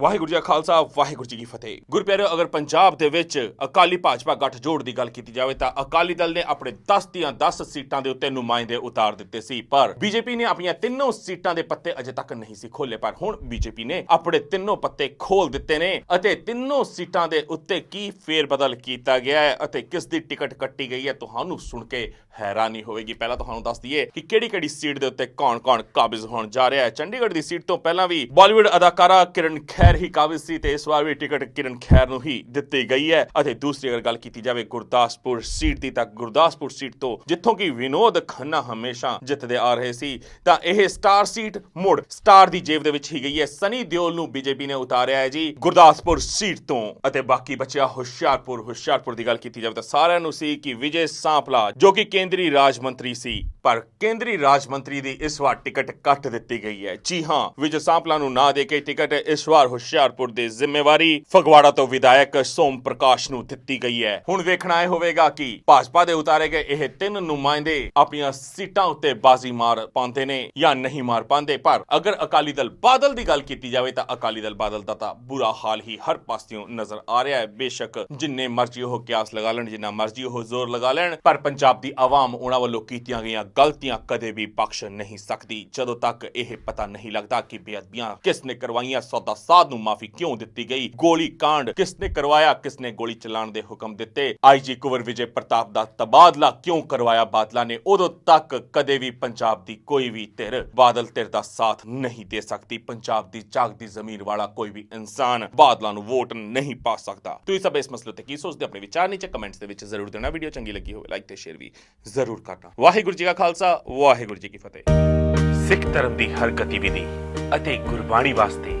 ਵਾਹਿਗੁਰੂ ਜੀ ਕਾ ਖਾਲਸਾ, ਵਾਹਿਗੁਰੂ ਜੀ ਕੀ ਫਤਿਹ। ਗੁਰਪਿਆਰਿਓ ਅਗਰ ਪੰਜਾਬ ਦੇ ਵਿੱਚ ਅਕਾਲੀ ਭਾਜਪਾ ਗੱਠਜੋੜ ਦੀ ਗੱਲ ਕੀਤੀ ਜਾਵੇ ਤਾਂ ਅਕਾਲੀ ਦਲ ਨੇ ਆਪਣੇ 10 ਦੀਆਂ 10 ਸੀਟਾਂ ਦੇ ਉੱਤੇ ਨੁਮਾਇੰਦੇ ਉਤਾਰ ਦਿੱਤੇ ਸੀ, ਪਰ ਬੀਜੇਪੀ ਨੇ ਆਪਣੀਆਂ ਤਿੰਨੋਂ ਸੀਟਾਂ ਦੇ ਪੱਤੇ ਅਜੇ ਤੱਕ ਨਹੀਂ ਸੀ ਖੋਲੇ ਪਰ ਹੁਣ ਬੀਜੇਪੀ ਨੇ ਆਪਣੇ ਤਿੰਨੋਂ ਪੱਤੇ ਖੋਲ ਦਿੱਤੇ ਨੇ ਅਤੇ ਤਿੰਨੋਂ ਸੀਟਾਂ ਦੇ ਉੱਤੇ ਕੀ ਫੇਰ ਬਦਲ ਕੀਤਾ ਗਿਆ ਹੈ ਅਤੇ ਕਿਸ ਦੀ ਟਿਕਟ ਕੱਟੀ ਗਈ ਹੈ, ਤੁਹਾਨੂੰ ਸੁਣ ਕੇ ਹੈਰਾਨੀ ਹੋਵੇਗੀ। ਪਹਿਲਾਂ ਤੁਹਾਨੂੰ ਦੱਸ ਦਈਏ ਕਿ ਕਿਹੜੀ ਕਿਹੜੀ ਸੀਟ ਦੇ ਉੱਤੇ ਕੌਣ-ਕੌਣ ਕਾਬਿਜ਼ ਹੋਣ ਜਾ ਰਿਹਾ ਹੈ। ਚੰਡੀਗੜ੍ਹ ਦੀ ਸੀਟ ਤੋਂ ਪਹਿਲਾਂ ਵੀ ਬਾਲੀਵੁੱਡ ਅਦਾਕਾਰਾ ਕਿਰਨ ਖੈਰ ਹੀ ਕਾਬਿਜ਼ ਸੀ ਤੇ ਇਸ ਵਾਰ ਵੀ ਟਿਕਟ ਕਿਰਨ ਖੈਰ ਨੂੰ ਹੀ ਦਿੱਤੀ ਗਈ ਹੈ। ਅਤੇ ਦੂਸਰੀ ਅਗਰ ਗੱਲ ਕੀਤੀ ਜਾਵੇ ਗੁਰਦਾਸਪੁਰ ਸੀਟ ਦੀ, ਤਾਂ ਗੁਰਦਾਸਪੁਰ ਸੀਟ ਤੋਂ ਜਿੱਥੋਂ ਕਿ ਵਿਨੋਦ ਖੰਨਾ ਹਮੇਸ਼ਾ ਜਿੱਤਦੇ ਆ ਰਹੇ ਸੀ, ਤਾਂ ਇਹ ਸਟਾਰ ਸੀਟ ਮੁੜ ਸਟਾਰ ਦੀ ਜੇਬ ਦੇ ਵਿੱਚ ਹੀ ਗਈ ਹੈ। ਸਨੀ ਦਿਓਲ ਨੂੰ ਬੀਜੇਪੀ ਨੇ ਉਤਾਰਿਆ ਹੈ ਜੀ ਗੁਰਦਾਸਪੁਰ ਸੀਟ ਤੋਂ। ਅਤੇ ਬਾਕੀ ਬਚਿਆ ਹੁਸ਼ਿਆਰਪੁਰ ਹੁਸ਼ਿਆਰਪੁਰ ਦੀ ਗੱਲ ਕੀਤੀ ਜਾਵੇ ਤਾਂ ਸਾਰਿਆਂ ਨੂੰ ਸੀ ਕਿ ਵਿਜੇ ਸਾਂਪਲਾ, ਜੋ ਕਿ ਕੇਂਦਰੀ ਰਾਜ ਮੰਤਰੀ ਸੀ, ਪਰ ਕੇਂਦਰੀ ਰਾਜ ਮੰਤਰੀ ਦੀ ਇਸ ਵਾਰ ਟਿਕਟ ਕੱਟ ਦਿੱਤੀ ਗਈ ਹੈ। ਜੀ ਹਾਂ, ਵਿਜੇ ਸਾਂਪਲਾ ਨੂੰ ਨਾ ਦੇ ਕੇ ਟਿਕਟ ਇਸ ਵਾਰ ਹੁਸ਼ਿਆਰਪੁਰ ਦੀ ਜ਼ਿੰਮੇਵਾਰੀ ਫਗਵਾੜਾ ਤੋਂ ਵਿਧਾਇਕ ਸੋਮ ਪ੍ਰਕਾਸ਼ ਨੂੰ ਦਿੱਤੀ ਗਈ ਹੈ। ਹੁਣ ਵੇਖਣਾ ਇਹ ਹੋਵੇਗਾ ਕਿ ਭਾਜਪਾ ਦੇ ਉਤਾਰੇ ਗਏ ਇਹ ਤਿੰਨ ਨੁਮਾਇੰਦੇ ਆਪਣੀਆਂ ਸੀਟਾਂ ਉੱਤੇ ਬਾਜ਼ੀ ਮਾਰ ਪਾਉਂਦੇ ਨੇ ਜਾਂ ਨਹੀਂ ਮਾਰ ਪਾਉਂਦੇ। ਪਰ ਅਗਰ ਅਕਾਲੀ ਦਲ ਬਾਦਲ ਦੀ ਗੱਲ ਕੀਤੀ ਜਾਵੇ ਤਾਂ ਅਕਾਲੀ ਦਲ ਬਾਦਲ ਦਾ ਤਾਂ ਬੁਰਾ ਹਾਲ ਹੀ ਹਰ ਪਾਸਿਓਂ ਨਜ਼ਰ ਆ ਰਿਹਾ ਹੈ। ਬੇਸ਼ੱਕ ਜਿੰਨੇ ਮਰਜ਼ੀ ਉਹ ਕਿਆਸ ਲਗਾ ਲੈਣ, ਜਿੰਨਾ ਮਰਜ਼ੀ ਉਹ ਜ਼ੋਰ ਲਗਾ ਲੈਣ, ਪਰ ਪੰਜਾਬ ਦੀ ਆਵਾਮ ਉਹਨਾਂ ਵੱਲੋਂ ਕੀਤੀਆਂ ਗਈਆਂ ਗਲਤੀਆਂ ਕਦੇ ਵੀ ਬਖਸ਼ ਨਹੀਂ ਸਕਦੀ। ਜਦੋਂ ਤੱਕ ਇਹ ਪਤਾ ਨਹੀਂ ਲੱਗਦਾ ਕਿ ਬੇਅਦਬੀਆਂ ਕਿਸ ਨੇ ਕਰਵਾਈਆਂ, ਸੌਦਾ ਸਾਧ ਨੂੰ ਮਾਫੀ ਕਿਉਂ ਦਿੱਤੀ ਗਈ? ਗੋਲੀ ਕਾਂਡ ਕਿਸ ਨੇ ਕਰਵਾਇਆ? ਕਿਸ ਨੇ ਗੋਲੀ ਚਲਾਉਣ ਦੇ ਹੁਕਮ ਦਿੱਤੇ? ਆਈਜੀ ਕੁਵਰ ਵਿਜੇ ਪ੍ਰਤਾਪ ਦਾ ਤਬਾਦਲਾ ਕਿਉਂ ਕਰਵਾਇਆ? ਬਾਦਲਾਂ ਨੇ ਉਦੋਂ ਤੱਕ ਕਦੇ ਵੀ ਪੰਜਾਬ ਦੀ ਕੋਈ ਵੀ ਧਿਰ ਬਾਦਲ ਧਿਰ ਦਾ ਸਾਥ ਨਹੀਂ ਦੇ ਸਕਦੀ। ਪੰਜਾਬ ਦੀ ਜਾਗਦੀ ਜ਼ਮੀਰ ਵਾਲਾ ਕੋਈ ਵੀ ਇਨਸਾਨ ਬਾਦਲਾਂ ਨੂੰ ਵੋਟ ਨਹੀਂ ਪਾ ਸਕਦਾ। ਤੁਸੀਂ ਸਭ ਇਸ ਮਸਲੇ ਤੇ ਕੀ ਸੋਚਦੇ ਆਪਣੇ ਵਿਚਾਰ ਨੀਚੇ ਕਮੈਂਟਸ ਦੇ ਵਿੱਚ ਜ਼ਰੂਰ ਦੇਣਾ। ਵੀਡੀਓ ਚੰਗੀ ਲੱਗੀ ਹੋਵੇ, ਲਾਈਕ ਤੇ ਸ਼ੇਅਰ ਵੀ ਜ਼ਰੂਰ ਕਰਨਾ। ਵਾਹਿਗੁਰੂ ਜੀ ਕਾ ਖਾਲਸਾ, ਵਾਹਿਗੁਰੂ ਜੀ ਕੀ ਫਤਿਹ। ਸਿੱਖ ਧਰਮ ਦੀ ਹਰ ਗਤੀਵਿਧੀ ਅਤੇ ਗੁਰਬਾਣੀ ਵਾਸਤੇ